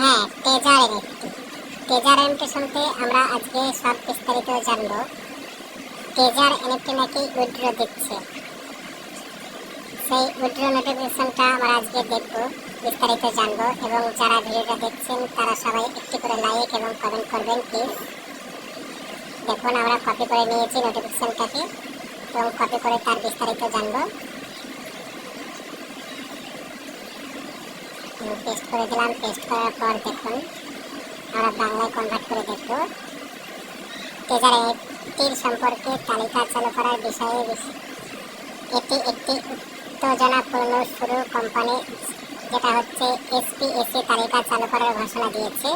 হ্যাঁ taser NFT taser NFT শুনতে আমরা আজকে সব বিস্তারিত জানব। টেজার এনএফটি নাকি উইড্রো দিচ্ছে? সেই উইড্রো নোটিফিকেশনটা আমরা আজকে দেখব, বিস্তারিত জানব এবং যারা ভিডিওটা দেখছেন, তারা সবাই একটি করে লাইক এবং কমেন্ট করবেন প্লিজ দেখুন, আমরা কপি করে নিয়েছি নোটিফিকেশনটাকে এবং কপি করে তার বিস্তারিত জানব। পেস্ট করে দিলাম পেস্ট করার পর দেখুন, আমরা বাংলায় কনভার্ট করে দেখব। টেজার অ্যাপটির সম্পর্কে তালিকা চালু করার বিষয়ে এটি একটি উত্তেজনাপূর্ণ শুরু কোম্পানি যেটা হচ্ছে এসপিএসসি তালিকা চালু করার ঘোষণা দিয়েছে।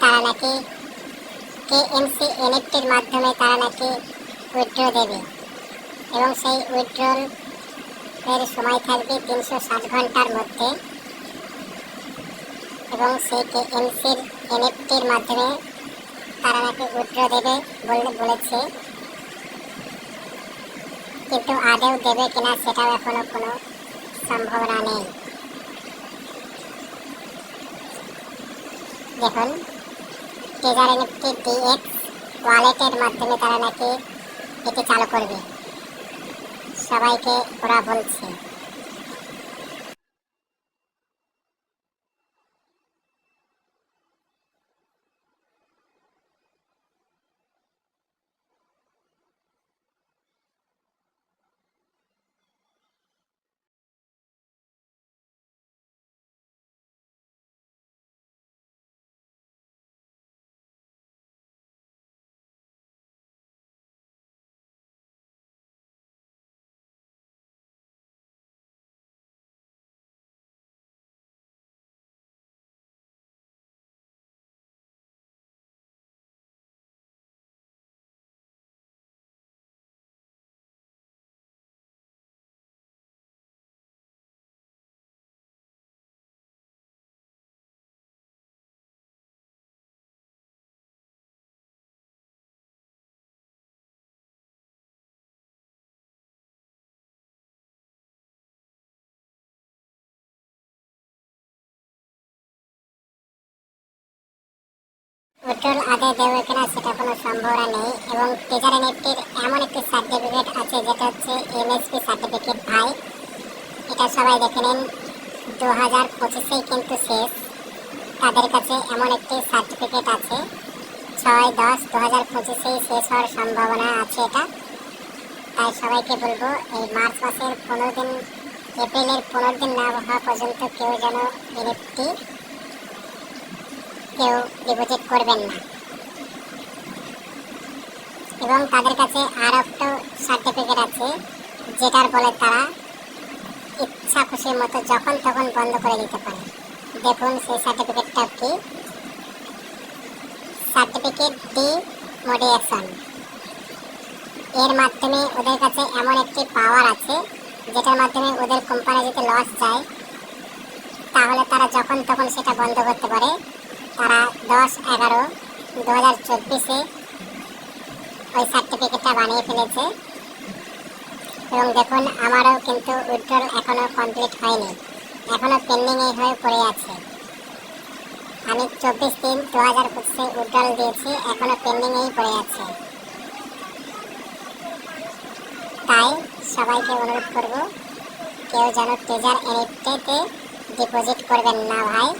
তারা নাকি কেএমসি এনএফটির মাধ্যমে তারা নাকি উইথড্র দেবে। এবং সেই উইথড্রল এর সময় থাকবে তিনশো ষাট ঘণ্টার মধ্যে। এবং সেই কেএমসির এনএফটির মাধ্যমে তারা নাকি উইথড্র দেবে বলে বলেছে। কিন্তু আদেও দেবে কিনা সেটাও এখনও কোনো সম্ভাবনা নেই। দেখুন টেজার এনএফটি ডিএক্স ওয়ালেটের মাধ্যমে তারা নাকি এটি চালু করবে। সবাইকে ওরা বলছে। উজ্জ্বল আদায় দেবে কিনা সেটা কোনো সম্ভাবনা নেই এবং টেজার এনএফটির এমন একটি সার্টিফিকেট আছে যেটা হচ্ছে এমএসপি সার্টিফিকেট ভাই এটা সবাই দেখে নিন। দু হাজার পঁচিশেই কিন্তু শেষ। তাদের কাছে এমন একটি সার্টিফিকেট আছে। ছয় দশ দু হাজার পঁচিশেই শেষ হওয়ার সম্ভাবনা আছে এটা। তাই সবাইকে বলব, এই মার্চ মাসের পনেরো দিন, এপ্রিলের পনেরো দিন না হওয়া পর্যন্ত কেউ যেন এনএফটি কেউ ডিপোজিট করবেন না। এবং তাদের কাছে আর একটা সার্টিফিকেট আছে, যেটার বলে তারা ইচ্ছা খুশির মতো যখন তখন বন্ধ করে দিতে পারে। দেখুন সেই সার্টিফিকেটটা কি। সার্টিফিকেট ডি মোডিয়েশন এর মাধ্যমে ওদের কাছে এমন একটি পাওয়ার আছে, যেটার মাধ্যমে ওদের কোম্পানি যদি লস যায়, তাহলে তারা যখন তখন সেটা বন্ধ করতে পারে। তারা দশ এগারো দু হাজার চব্বিশে ওই সার্টিফিকেটটা বানিয়ে ফেলেছে। এবং দেখুন, আমারও কিন্তু উইথড্রল এখনও কমপ্লিট হয়নি। এখনও পেন্ডিংয়ে হয়ে পড়ে আছে। আমি চব্বিশ দিন দু হাজার পঁচিশে উইথড্রল দিয়েছি এখনও পেন্ডিংয়েই পড়ে আছে। তাই সবাইকে অনুরোধ করব, কেউ যেন টেজার এনএফটিতে ডিপোজিট করবেন না ভাই।